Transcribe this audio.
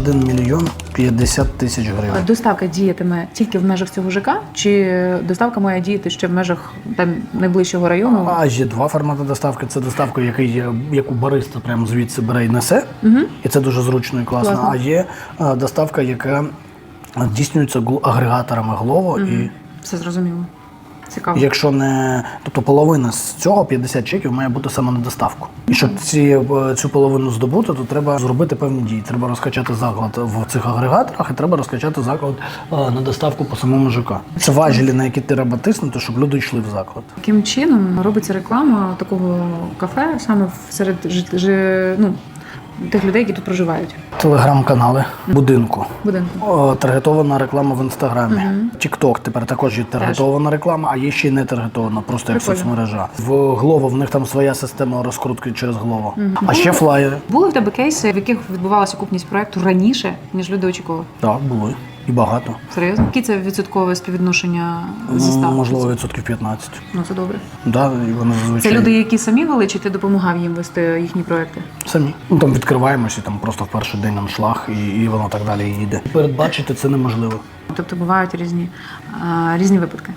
1 мільйон 50 тисяч А гривень. Доставка діятиме тільки в межах цього ЖК, чи доставка має діяти ще в межах там найближчого району? А є два формати доставки. Це доставка, який, є- яку бариста прямо звідси бере і несе. І це дуже зручно і класно. Класно. А є е, доставка, яка здійснюється агрегаторами Glovo. І Все зрозуміло. Цікаво. якщо не. Тобто половина з цього 50 чеків має бути саме на доставку. І щоб ці, е, цю половину здобути, то треба зробити певні дії. Треба розкачати заклад в цих агрегаторах, і треба розкачати заклад е, на доставку по самому ЖК. Це важелі, на які треба тиснути, щоб люди йшли в заклад. Яким чином робиться реклама такого кафе саме серед ну, тих людей, які тут проживають? Телеграм-канали будинку. Будинку. О, Таргетована реклама в інстаграмі. Тікток тепер також є таргетована реклама, а є ще й не таргетована, просто як Прикольно. соцмережа. В Глово в них там своя система розкрутки через Глово. А ще флаєри. Були в тебе кейси, в яких відбувалася купність проекту раніше, ніж люди очікували? Так, були. І багато. Серйозно? Яке це відсоткове співвідношення зі Ну, ставки? Можливо, відсотків 15. Ну це добре. Да, і вони зазвичай Це люди, які самі вели, чи ти допомагав їм вести їхні проекти? самі. Ну там відкриваємося, там просто в перший день нам шлаг, і, і воно так далі їде. Передбачити це неможливо. Тобто бувають різні, а, різні випадки.